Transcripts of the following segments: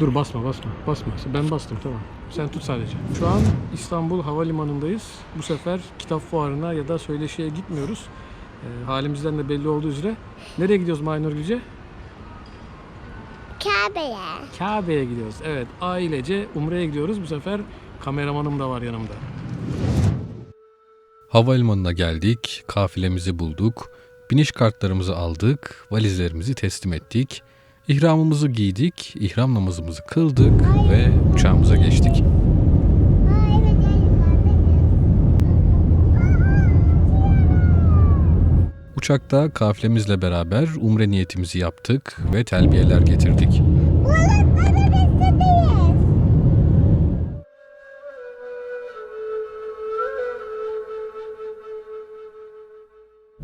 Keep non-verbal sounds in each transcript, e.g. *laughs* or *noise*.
Dur basma basma basma. Ben bastım tamam. Sen tut sadece. Şu an İstanbul Havalimanı'ndayız. Bu sefer kitap fuarına ya da söyleşiye gitmiyoruz. Ee, halimizden de belli olduğu üzere. Nereye gidiyoruz Maynur Gülce? Kabe'ye. Kabe'ye gidiyoruz. Evet ailece Umre'ye gidiyoruz. Bu sefer kameramanım da var yanımda. Havalimanına geldik, kafilemizi bulduk, biniş kartlarımızı aldık, valizlerimizi teslim ettik, ihramımızı giydik, ihram namazımızı kıldık ve uçağımıza geçtik. Uçakta kafilemizle beraber umre niyetimizi yaptık ve telbiyeler getirdik.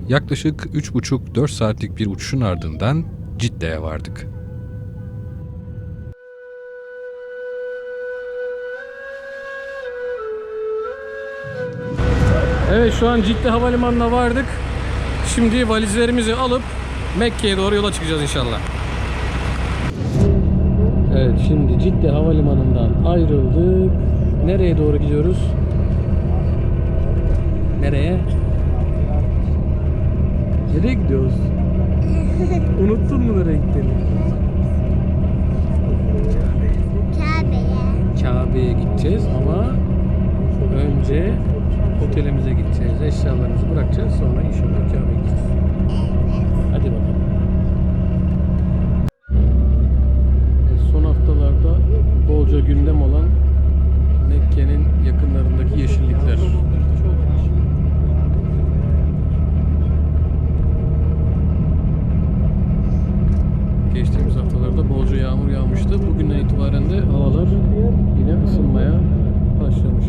Yaklaşık 3,5-4 saatlik bir uçuşun ardından Cidde'ye vardık. Evet şu an Cidde Havalimanı'na vardık. Şimdi valizlerimizi alıp Mekke'ye doğru yola çıkacağız inşallah. Evet şimdi Cidde Havalimanı'ndan ayrıldık. Nereye doğru gidiyoruz? Nereye? Nereye gidiyoruz? *laughs* Unuttun mu nereye gittiğini? Kabe'ye. Kabe'ye gideceğiz ama önce otelimize gideceğiz. Eşyalarımızı bırakacağız. Sonra inşallah Kabe'ye gideceğiz. Hadi bakalım. Son haftalarda bolca gündem olan Mekke'nin yakınlarındaki yeşillikler. Geçtiğimiz haftalarda bolca yağmur yağmıştı. Bugünden itibaren de havalar yine ısınmaya başlamış.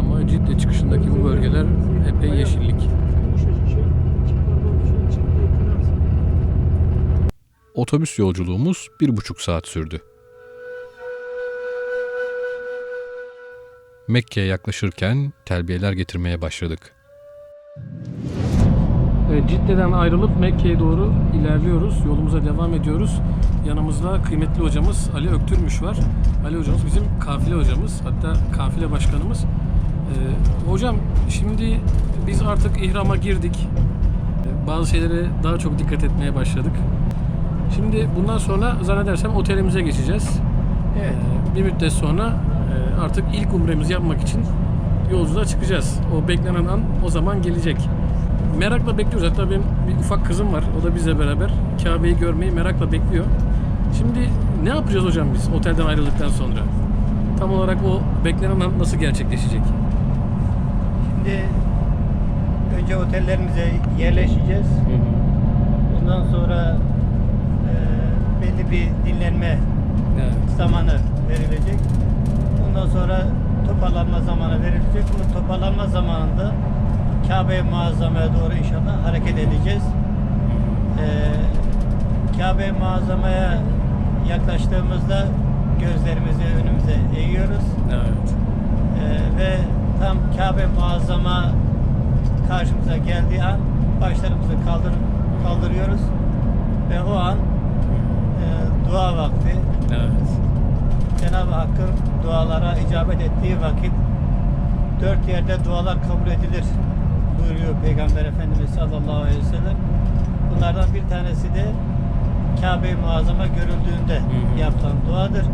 Ama Cidde çıkışındaki bu bölgeler epey yeşillik. Otobüs yolculuğumuz bir buçuk saat sürdü. Mekke'ye yaklaşırken telbiyeler getirmeye başladık. Evet, Cidde'den ayrılıp Mekke'ye doğru ilerliyoruz. Yolumuza devam ediyoruz. Yanımızda kıymetli hocamız Ali Öktürmüş var. Ali hocamız bizim kafile hocamız. Hatta kafile başkanımız. Ee, hocam şimdi biz artık ihrama girdik. Ee, Bazı şeylere daha çok dikkat etmeye başladık. Şimdi bundan sonra zannedersem otelimize geçeceğiz. Ee, bir müddet sonra e, artık ilk umremizi yapmak için yolculuğa çıkacağız. O beklenen an o zaman gelecek. Merakla bekliyoruz. Hatta benim bir ufak kızım var. O da bizle beraber Kabe'yi görmeyi merakla bekliyor. Şimdi ne yapacağız hocam biz otelden ayrıldıktan sonra? Tam olarak o beklenen an nasıl gerçekleşecek? Şimdi önce otellerimize yerleşeceğiz. Ondan sonra e, belli bir dinlenme Evet. zamanı verilecek. Ondan sonra toparlanma zamanı verilecek. Bu toparlanma zamanında Kabe-i Muazzama'ya doğru inşallah hareket edeceğiz. E, Kabe-i Muazzama'ya yaklaştığımızda gözlerimizi önümüze eğiyoruz. Evet. Ee, ve tam Kabe muazzama karşımıza geldiği an başlarımızı kaldır, kaldırıyoruz ve o an e, dua vakti Evet. Cenab-ı Hakk'ın dualara icabet ettiği vakit dört yerde dualar kabul edilir buyuruyor Peygamber Efendimiz sallallahu aleyhi ve sellem. Bunlardan bir tanesi de Kabe-i Muazzama görüldüğünde Hı hı. yapılan duadır.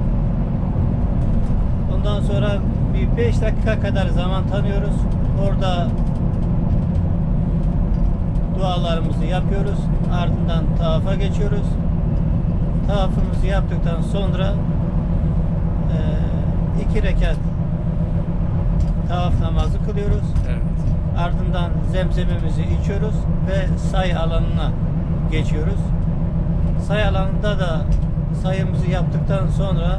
Ondan sonra bir beş dakika kadar zaman tanıyoruz. Orada dualarımızı yapıyoruz. Ardından tavafa geçiyoruz. Tavafımızı yaptıktan sonra eee, iki rekat tavaf namazı kılıyoruz. Evet. Ardından zemzemimizi içiyoruz ve say alanına geçiyoruz. Say alanında da sayımızı yaptıktan sonra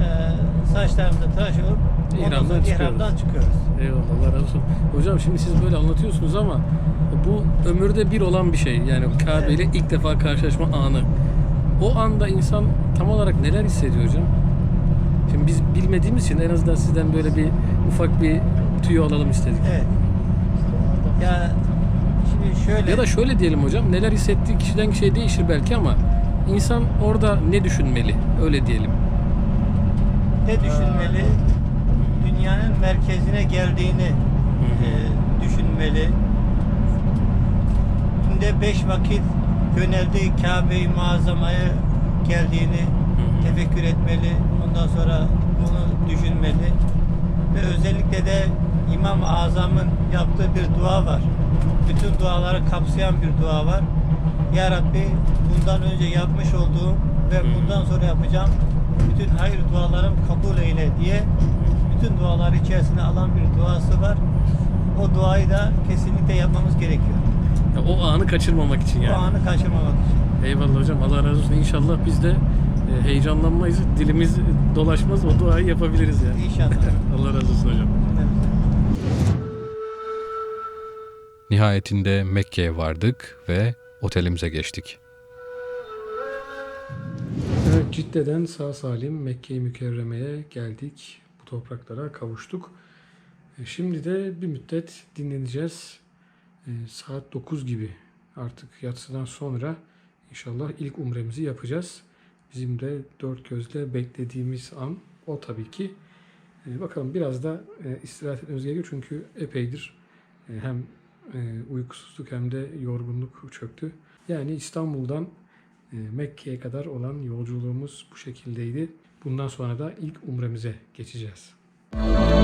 eee saçlarımızı tıraş olup İhramdan çıkıyoruz. ihramdan çıkıyoruz. Eyvallah Allah razı olsun. Hocam şimdi siz böyle anlatıyorsunuz ama bu ömürde bir olan bir şey. Yani Kabe ile ilk defa karşılaşma anı. O anda insan tam olarak neler hissediyor hocam? Şimdi biz bilmediğimiz için en azından sizden böyle bir ufak bir tüyo alalım istedik. Evet. Ya şimdi şöyle Ya da şöyle diyelim hocam, neler hissettiği kişiden kişiye değişir belki ama insan orada ne düşünmeli? Öyle diyelim. Ne düşünmeli? Dünyanın merkezine geldiğini e, düşünmeli. Günde beş vakit yöneldiği Kabe-i Muazzama'ya geldiğini tefekkür etmeli. Ondan sonra bunu düşünmeli. Ve özellikle de İmam-ı Azam'ın yaptığı bir dua var. Bütün duaları kapsayan bir dua var. Ya Rabbi bundan önce yapmış olduğum ve bundan sonra yapacağım bütün hayır dualarım kabul eyle diye bütün duaları içerisine alan bir duası var. O duayı da kesinlikle yapmamız gerekiyor. Ya o anı kaçırmamak için yani. O anı kaçırmamak için. Eyvallah hocam. Allah razı olsun. İnşallah biz de e, heyecanlanmayız. Dilimiz dolaşmaz. O duayı yapabiliriz yani. İnşallah. *laughs* Allah razı olsun hocam. Nihayetinde Mekke'ye vardık ve otelimize geçtik. Evet Cidde'den sağ salim Mekke-i Mükerreme'ye geldik. Topraklara kavuştuk. E, Şimdi de bir müddet dinleneceğiz. E, Saat 9 gibi artık yatsıdan sonra inşallah ilk umremizi yapacağız. Bizim de dört gözle beklediğimiz an o tabii ki. E, Bakalım biraz da istirahat etmemiz gerekiyor çünkü epeydir hem uykusuzluk hem de yorgunluk çöktü. Yani İstanbul'dan e, Mekke'ye kadar olan yolculuğumuz bu şekildeydi. Bundan sonra da ilk umremize geçeceğiz. Müzik